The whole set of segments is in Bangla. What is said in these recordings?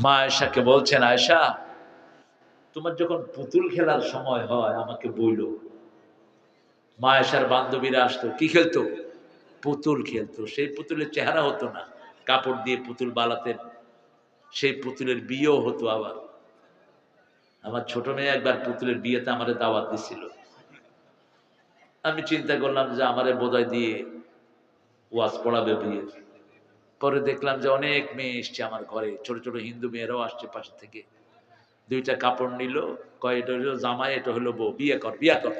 মা আয়সাকে বলছেন আয়সা তোমার যখন পুতুল খেলার সময় হয়, আমাকে বইলো। মা আয়সার বান্ধবীরা আসতো, কি খেলতো? পুতুল খেলতো। সেই পুতুলের চেহারা হতো না। কাপড় দিয়ে পুতুল বালাতেন সেই পুতুলের বিয়েও হতো আবার। আমার ছোট মেয়ে একবার পুতুলের বিয়েতে আমারে দাওয়াত দিছিল। আমি চিন্তা করলাম যে আমারে বোধয় দিয়ে ওয়াজ পড়াবে বিয়ে পরে দেখলাম যে অনেক মেয়ে এসছে আমার ঘরে, ছোট ছোট হিন্দু মেয়েরাও আসছে পাশে থেকে। দুইটা কাপড় নিল, কয়, এটা হলো জামাই, এটা হলো বউ, বিয়ে কর বিয়ে কর।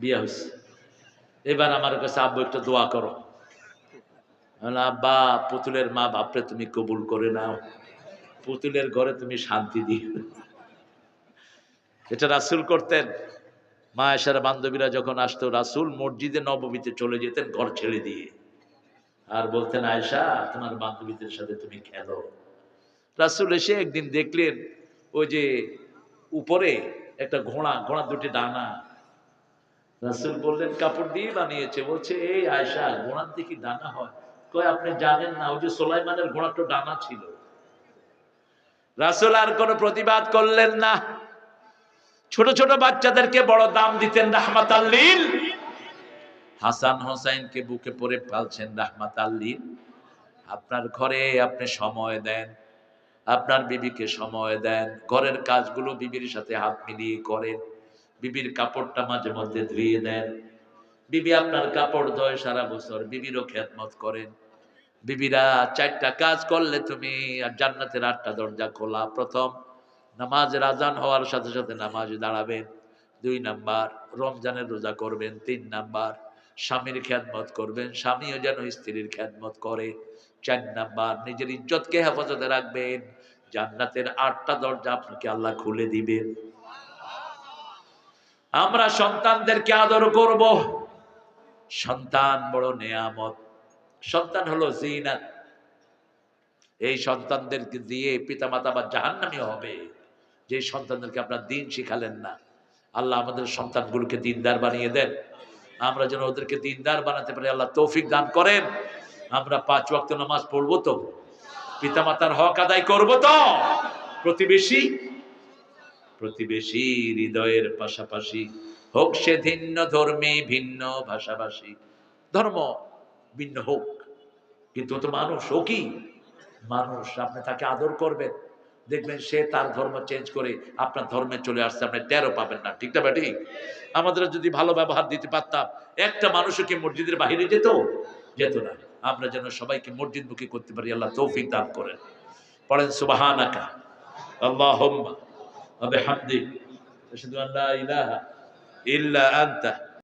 বিয়ে হয়েছে এবার আমার কাছে, আব্বু, একটা দোয়া করো। আব্বা, পুতুলের মা বাপরে তুমি কবুল করে নাও। পুতুলের ঘরে তুমি শান্তি দিও। এটা রাসুল করতেন। মা এসার বান্ধবীরা যখন আসতো, রাসুল মসজিদে নবমীতে চলে যেতেন, ঘর ছেড়ে দিয়ে। আর বলতেন আয়সা তোমার বান্ধবীদের সাথে তুমি খেলো। রাসুল এসে একদিন দেখলেন, ওই যে উপরে একটা ঘোড়া ঘোড়া দুটি ডানা। রাসুল বললেন, কাপড় দিয়ে বানিয়েছে। বলছে, এই আয়সা ঘোড়ার দিকে ডানা হয়। কয়, আপনি জানেন না, ওই যে সোলাইমানের ঘোড়া তো ডানা ছিল। রাসুল আর কোনো প্রতিবাদ করলেন না। ছোট ছোট বাচ্চাদেরকে বড় দাম দিতেন রাহমাত আল্লিল হাসান হোসাইনকে বুকে পরে পালছেন রাহমাত আল্লিল আপনার ঘরে আপনি সময় দেন, আপনার বিবিকে সময় দেন, ঘরের কাজগুলো বিবির সাথে হাত মিলিয়ে করেন, বিবির কাপড়টা মাঝে মধ্যে ধুয়ে দেন। বিবি আপনার কাপড় ধোয় সারা বছর, বিবিরও খেদমত করেন। বিবিরা চারটা কাজ করলে তুমি আর জান্নাতের আটটা দরজা খোলা। প্রথম, নামাজের আজান হওয়ার সাথে সাথে নামাজ দাঁড়াবেন। দুই নাম্বার, রমজানের রোজা করবেন। তিন নাম্বার স্বামীর খেদমত করবেন, স্বামীও যেন স্ত্রীর খেদমত করে। চার নাম্বার, নিজের ইজ্জতকে হেফাজতে রাখবেন। জান্নাতের আটটা দরজা আপনাকে আল্লাহ খুলে দিবেন আমরা সন্তানদেরকে আদর করব। সন্তান বড় নেয়ামত। সন্তান হলো জিনাত। এই সন্তানদেরকে দিয়ে পিতামাতা বা জাহান্নামি হবে। যে সন্তানদেরকে আপনার দিন শিখালেন না, আল্লাহ আমাদের সন্তানগুলোকে দিনদার বানিয়ে দেন। আমরা যেন ওদেরকে দিনদার বানাতে পারি, আল্লাহ তৌফিক দান করেন। আমরা পাঁচ ওয়াক্ত নামাজ পড়ব তো। পিতামাতার হক আদায় করব তো। প্রতিবেশী প্রতিবেশী হৃদয়ের পাশাপাশি হোক সে ভিন্ন ধর্মে, ভিন্ন ভাষাভাষী। ধর্ম ভিন্ন হোক, কিন্তু তো মানুষ, ও কি? মানুষ, আপনি তাকে আদর করবেন। দেখবেন সে তার ধর্ম চেঞ্জ করে আপনার ধর্মে চলে আসছে, আপনি তেরো পাবেন না। ঠিক না আমাদের যদি ভালো ব্যবহার দিতে পারতাম, একটা মানুষও কি মসজিদের বাহিরে যেত? যেত না। আমরা যেন সবাইকে মসজিদ মসজিদমুখী করতে পারি, আল্লাহ তৌফিক দান করেন। পড়েন বিহামদিক আশহাদু আন লা ইলাহা ইল্লা আনতা।